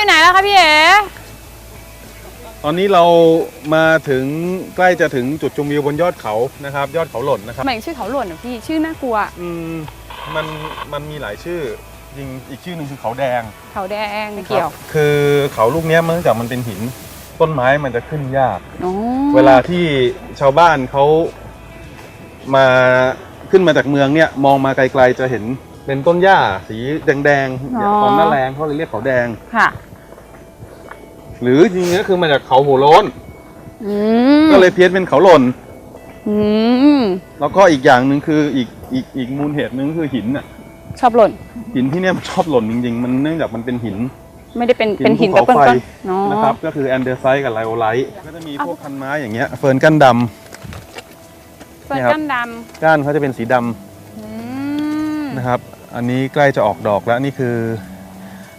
อนนี้อยู่ไหนแล้วคะพี่เอ๋ตอนนี้เรามาถึงใกล้จะถึงจุดชมวิวบนยอดเขานะครับ ยอดเขาหล่นนะครับทำไมถึงชื่อเขาหล่นอะพี่ชื่อน่ากลัวอืมมันมันมีหลายชื่อยิงอีกชื่อหนึ่งคือเขาแดง เขาแดงไม่เกี่ยวครับคือเขาลูกเนี้ยมันเนื่องจากมันเป็นหิน ต้นไม้มันจะขึ้นยาก อ๋อเวลาที่ชาวบ้านเขามาขึ้นมาจากเมืองเนี่ยมองมาไกลๆจะเห็นเป็นต้นหญ้าสีแดงๆเนี่ยตอนหน้าแรงเขาเลยเรียกเขาแดง ค่ะ หรือจริงๆก็คือมาจากเขาหัวโล้น อืมก็เลยเพี้ยนเป็นเขาหล่น อืมแล้วก็อีกอย่างหนึ่งคืออีกอีกอีกมูลเหตุหนึ่งคือหินอะ ชอบหล่น หินที่เนี่ยมันชอบหล่นจริง ๆ มันเนื่องจากมันเป็นหิน ไม่ได้เป็นหินเป็นหินภูกับเขาก้อนไฟๆอ๋อนะครับ ก็คือแอนเดอร์ไซต์กับไลโอไลท์ก็จะมีพวกพันไม้อย่างเงี้ยเฟิร์นก้านดเฟิร์นเนี่ยครับก้านดำก้านเขาจะเป็นสีดำำอืมนะครับ อันนี้ใกล้จะออกดอกแล้วนี่คือ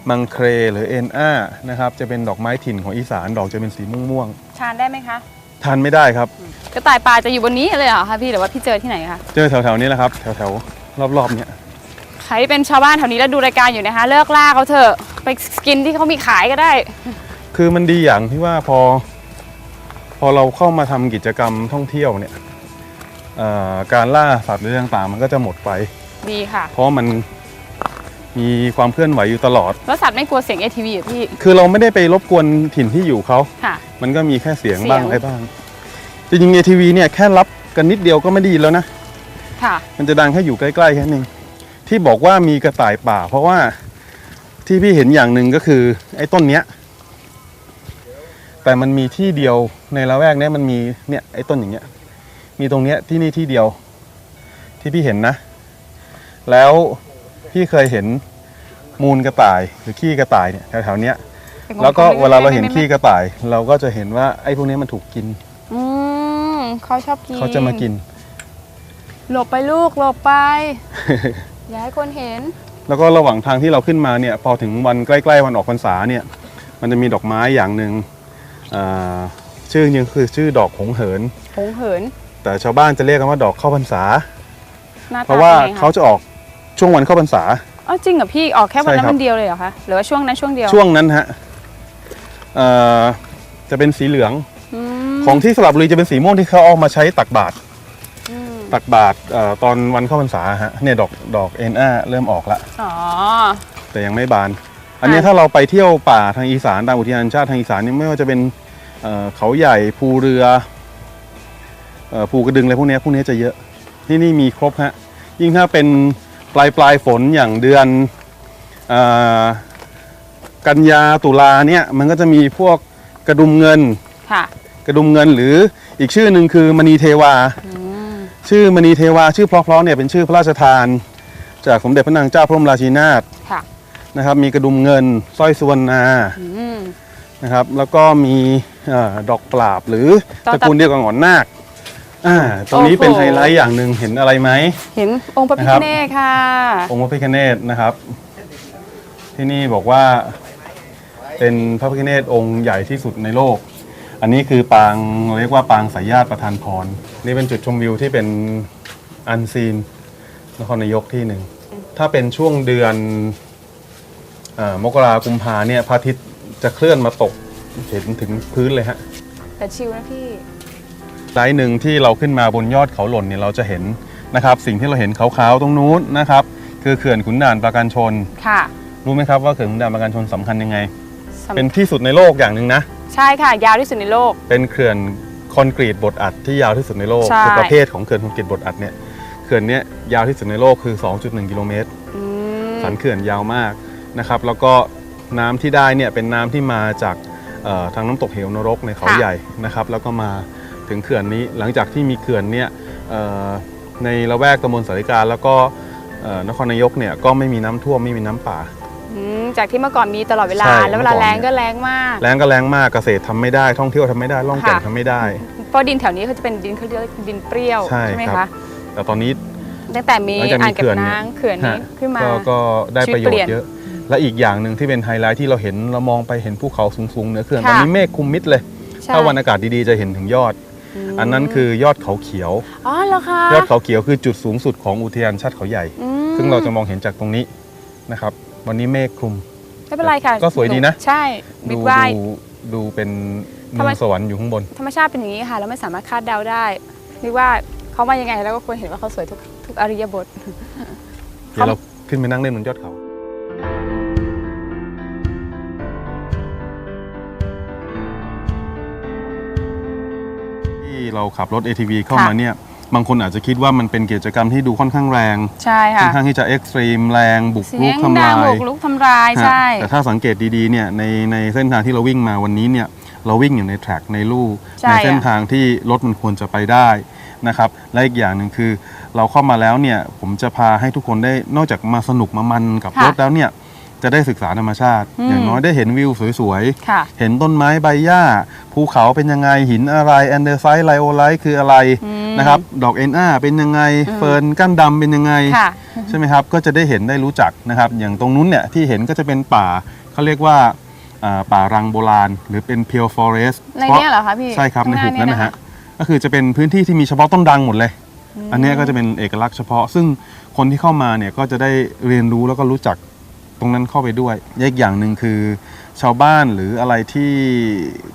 มังเครหรือเอ็นอานะครับจะเป็นดอกไม้ถิ่นของอีสานดอกจะเป็นสีม่วงทานได้ไหมคะ ๆทานไม่ได้ครับ กระต่ายป่าจะอยู่บนนี้เลยเหรอคะพี่หรือว่าพี่เจอที่ไหนคะเจอแถวๆนี้แหละครับ แถวๆ รอบๆเนี้ยใครเป็นชาวบ้านแถวนี้แล้วดูรายการอยู่นะคะ เลิกล่าเขาเถอะไปกินที่เขามีขายก็ได้ คือมันดีอย่างที่ว่าพอ พอเราเข้ามาทำกิจกรรมท่องเที่ยวเนี่ยเอ่อการล่าสัตว์หรือต่างๆมันก็จะหมดไป ดีค่ะ เพราะมัน มีความเคลื่อนไหวอยู่ตลอด แล้วสัตว์ไม่กลัวเสียง ATV เหรอพี่ คือเราไม่ได้ไปรบกวนถิ่นที่อยู่เขา ค่ะ มันก็มีแค่เสียงเสียง บ้างอะไรบ้าง จริงๆ ATV เนี่ยแค่รับกันนิดเดียวก็ไม่ดีแล้วนะ ค่ะ มันจะดังแค่อยู่ใกล้ๆแค่นึงที่บอกว่ามีกระต่ายป่า เพราะว่าที่พี่เห็นอย่างหนึ่งก็คือ ไอ้ต้นเนี้ย แต่มันมีที่เดียวในละแวกเนี้ยมันมีเนี่ยไอ้ต้นอย่างเงี้ย มีตรงเนี้ยที่นี่ที่เดียว ที่พี่เห็นนะ แล้ว พี่เคยเห็นมูลกระต่ายหรือขี้กระต่ายเนี่ยแถวๆเนี้ยแล้วก็เวลาเราเห็นขี้กระต่าย เราก็จะเห็นว่าไอ้พวกเนี้ยมันถูกกินอืมเขาชอบกินเขาจะมากิน หลบไปลูกหลบไป อย่าให้คนเห็น แล้วก็ระหว่างทางที่เราขึ้นมาเนี่ย พอถึงวันใกล้ๆวันออกพรรษาเนี่ย มันจะมีดอกไม้อย่างหนึ่งอ่าชื่อยังคือชื่อดอกหงเหินหงเหิน แต่ชาวบ้านจะเรียกกันว่าดอกเข้าพรรษาหน้าเพตาราะว่าป็นไงคเขาจะออก ช่วงวันเข้าพรรษาอ๋อจริงเหรอพี่ออกแค่วันนั้นใช่ครับวันเดียวเลยเหรอคะหรือว่าช่วงนั้นช่วงเดียวช่วงนั้นฮะเอ่อจะเป็นสีเหลืองอืมของที่สระบุรีจะเป็นสีม่วงที่เขาเอามาใช้ตักบาตรอืมตักบาตรเอ่อตอนวันเข้าพรรษาฮะเนี่ยดอกดอกเอ็นอาเริ่มออกละอ๋อแต่ยังไม่บาน อันนี้ถ้าเราไปเที่ยวป่าทางอีสานตามอุทยานแห่งชาติทางอีสานนี่ไม่ว่าจะเป็นเอ่อเขาใหญ่ภูเรือเอ่อภูกระดึงอะไรพวกเนี้ยพวกเนี้ยจะเยอะที่นี่มีครบฮะยิ่งถ้าเป็น ปลายปลายฝนอย่างเดือนเอ่อกันยาตุลาเนี่ยมันก็จะมีพวกกระดุมเงินค่ะกระดุมเงินหรืออีกชื่อหนึ่งคือมณีเทวาอืมชื่อมณีเทวาชื่อเพราะๆเนี่ยเป็นชื่อพระราชทาน จากสมเด็จพระนางเจ้าพระบรมราชินีนาถค่ะนะครับ มีกระดุมเงินสร้อยสุวรรณาอืมนะครับ แล้วก็มีเออดอกปราบหรือต่อตระกูลเดียวกับหงอนนาค อ่าตรงนี้โอ้โหเป็นไฮไลท์อย่างหนึ่งเห็นอะไรไหม เห็นองค์พระพินะฆครับเนศค่ะ องค์พระพิฆเนศนะครับ ที่นี่บอกว่าเป็นพระพิฆเนศองค์ใหญ่ที่สุดในโลก อันนี้คือปางเรียกว่าปางสายญาติประทานพร นี่เป็นจุดชมวิวที่เป็นอันซีนนครนายกที่หนึ่ง ถ้าเป็นช่วงเดือนเออมกรากุมภาเนี่ยพระอาทิตย์จะเคลื่อนมาตกเห็นถึงพื้นเลยฮะ แต่ชิลนะพี่ ไลท์หนึ่งที่เราขึ้นมาบนยอดเขาหล่นเนี่ยเราจะเห็นนะครับ สิ่งที่เราเห็นขาวๆตรงนู้นนะครับ คือเขื่อนขุนด่านปราการชน ค่ะ รู้ไหมครับว่าเขื่อนขุนด่านปราการชนสำคัญยังไง สำเป็นที่สุดในโลกอย่างหนึ่งนะ ใช่ค่ะ ยาวที่สุดในโลก เป็นเขื่อนคอนกรีตบดอัดที่ยาวที่สุดในโลก ใช่ คือประเภทของเขื่อนคอนกรีตบดอัดเนี่ยเขื่อนเนี้ยยาวที่สุดในโลกคือ 2.1 กิโลเมตร อืม สันเขื่อนยาวมากนะครับ แล้วก็น้ำที่ได้เนี่ยเป็นน้ำที่มาจากเอ่อทางน้ำตกเหวนรกในเขาใหญ่นะครับ แล้วก็มา ถึงเขื่อนนี้ หลังจากที่มีเขื่อนเนี่ยเอ่อในละแวกตำบลสาริกาแล้วก็เอ่อนครนายกเนี่ยก็ไม่มีน้ำท่วมไม่มีน้ำป่าอืมจากที่เมื่อก่อนมีตลอดเวลาใช่แล้วเวลาเมื่อก่อนแรงเนี่ยก็แรงมากแรงก็แรงมากเกษตรทำไม่ได้ท่องเที่ยวทำไม่ได้ล่องแก่งค่ะทำไม่ได้ เพราะดินแถวนี้เขาจะเป็นดินเขาเรียกว่าดินเปรี้ยวใช่ไหมครัคะบแต่ตอนนี้ตั้งแต่มีหลังจากมีอ่างเก็บเขื่อนเนี่ยน้ำเขื่อนนี้ฮะขึ้นมาก็ก็ได้ประโยชีวิตเปลี่ชยนน์เยอะ และอีกอย่างหนึ่งที่เป็นไฮไลท์ที่เราเห็นเรามองไปเห็นภูเขาสูงๆเหนือเขื่อนค่ะตอนนี้เมฆคลุมมิดเลยใช่ถ้าวันอากาศดีๆจะเห็นถึงยอดม อันนั้นคือยอดเขาเขียว อ๋อเหรอคะยอดเขาเขียวคือจุดสูงสุดของอุทยานชาติเขาใหญ่อืมซึ่งเราจะมองเห็นจากตรงนี้นะครับ วันนี้เมฆคลุม ไม่เป็นไรค่ะ ก็สวยดีนะ ใช่บิ๊ดูกไวดูดูเป็นเมืทำไมองสวรรค์อยู่ข้างบน ธรรมชาติเป็นอย่างนี้ค่ะ เราไม่สามารถคาดเดาได้นึกว่าเขามายังไงแล้วก็ควรเห็นว่าเขาสวยทุกทุกอริยบทเดี๋ยวเราขึ้นไปนั่งเล่นบนยอดเขา ที่เราขับรถ ATV เข้าค่ะมาเนี่ยบางคนอาจจะคิดว่ามันเป็นกิจกรรมที่ดูค่อนข้างแรง ใช่ค่อค่ะนข้างที่จะเอ็กซ์ตรีมแรงบุกเสีรุยกงทำดัลางยบุกลุกทำลายฮะใช่ แต่ถ้าสังเกตดีๆเนี่ยในในเส้นทางที่เราวิ่งมาวันนี้เนี่ยเราวิ่งอยู่ในแทร็กในลู่ใช่ในเส้นอะทางที่รถมันควรจะไปได้นะครับและอีกอย่างหนึ่งคือ เราเข้ามาแล้วเนี่ยผมจะพาให้ทุกคนได้นอกจากมาสนุกมามันกับค่ะรถแล้วเนี่ย จะได้ศึกษาธรรมชาติอืมอย่างน้อยได้เห็นวิวสวยค่ะๆเห็นต้นไม้ใบหญ้า ภูเขาเป็นยังไงหินอะไรแอนเดอร์ไซต์ไลโอไลท์คืออะไรอืมนะครับดอกเอ็นอาเป็นยังไงอืมเฟิร์นก้านดำเป็นยังไงค่ะใช่ไหมครับ ก็จะได้เห็นได้รู้จักนะครับ อย่างตรงนู้นเนี่ยที่เห็นก็จะเป็นป่าเขาเรียกว่าอ่าป่ารังโบราณ หรือเป็น pure forest ในเนี้ยเหรอคะพี่ใช่ครับในข้างหุบนั้นนะเยฮะก็คือจะเป็นพื้นที่ที่มีเฉพาะต้นดังหมดเลย อันเนี้ยก็จะเป็นเอกลักษณ์เฉพาะ ซึ่งคนที่เข้ามาเนี่ยก็จะได้เรียนรู้แล้วก็รู้จัก ตรงนั้นเข้าไปด้วยอีกอย่างหนึ่งคือ ชาวบ้านหรืออะไรที่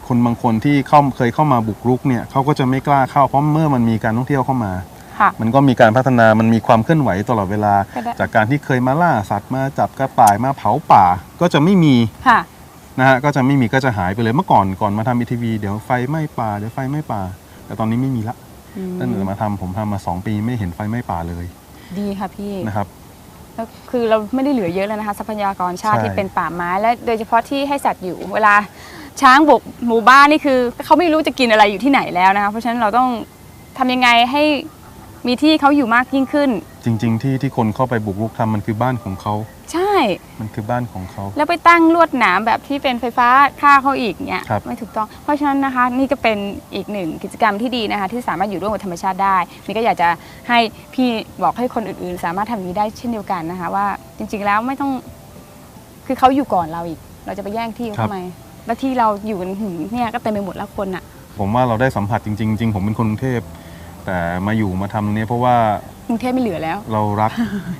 คนบางคนที่เข้าเคยเข้ามาบุกรุกเนี่ยเขาก็จะไม่กล้าเข้าเพราะเมื่อมันมีการท่องเที่ยวเข้ามา ค่ะ มันก็มีการพัฒนามันมีความเคลื่อนไหวตลอดเวลา ก็ได้ จากการที่เคยมาล่าสัตว์มาจับกระต่ายมาเผาป่าก็จะไม่มี ค่ะ นะฮะก็จะไม่มีก็จะหายไปเลยเมื่อก่อนก่อนมาทำอีทีวีเดี๋ยวไฟไหม้ป่าเดี๋ยวไฟไหม้ป่า แต่ตอนนี้ไม่มีละอืมตั้งแต่มาทำผมทำมา2ปีไม่เห็นไฟไหม้ป่าเลยดีค่ะพี่ นะครับ แล้วคือเราไม่ได้เหลือเยอะแล้วนะคะทรัพยากรชาติใช่ ที่เป็นป่าไม้และโดยเฉพาะที่ให้สัตว์อยู่ เวลาช้างบุกหมู่บ้านนี่คือเขาไม่รู้จะกินอะไรอยู่ที่ไหนแล้วนะคะเพราะฉะนั้นเราต้องทำยังไงให้มีที่เขาอยู่มากยิ่งขึ้น จริง ๆ ที่ที่คนเข้าไปบุกรุกทำมันคือบ้านของเขา ใช่ มันคือบ้านของเขา แล้วไปตั้งลวดหนามแบบที่เป็นไฟฟ้าฆ่าเขาอีกเนี่ยครับ ไม่ถูกต้อง เพราะฉะนั้นนะคะนี่ก็เป็นอีกหนึ่งกิจกรรมที่ดีนะคะที่สามารถอยู่ร่วมกับธรรมชาติได้นี่ก็อยากจะให้พี่บอกให้คนอื่นๆ สามารถทำอย่างนี้ได้เช่นเดียวกันนะคะ ว่าจริงๆแล้วไม่ต้อง คือเขาอยู่ก่อนเราอีก เราจะไปแย่งที่เขาครับทำไมแล้วที่เราอยู่กันหืมเนี่ยก็เต็มไปหมดแล้วคนอะผมว่าเราได้สัมผัสจริงๆจริงผมเป็นคนกรุงเทพแต่มาอยู่มาทำตรงนี้เพราะว่า กรุงเทพไม่เหลือแล้ว เรารัก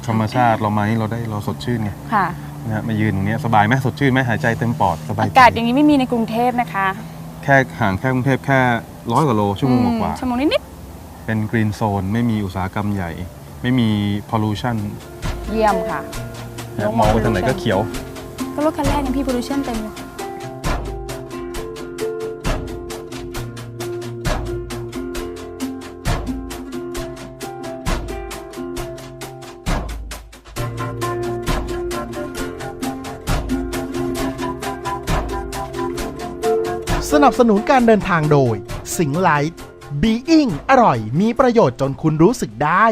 ธรรมชาติเราไหมเราได้เราสดชื่นไงค่ะนะฮะมายืนตรงเนี้ยสบายไหมสดชื่นไหมหายใจเต็มปอดสบายอาใจกาศอย่างนี้ไม่มีในกรุงเทพนะคะแค่ห่างแค่กรุงเทพแค่ร้อยกว่าโลชั่วโมงอืมกว่าชั่วโมงนิดๆเป็นกรีนโซนไม่มีอุตสาหกรรมใหญ่ ไม่มีพอลูชันๆเยี่ยมค่ะมองไปทางไหนก็เขียว ก็รถคันแรกเนี่ยพี่โพลูชันเต็มเลย สนับสนุนการเดินทางโดย สิงไลท์บีอิงอร่อยมีประโยชน์จนคุณรู้สึกได้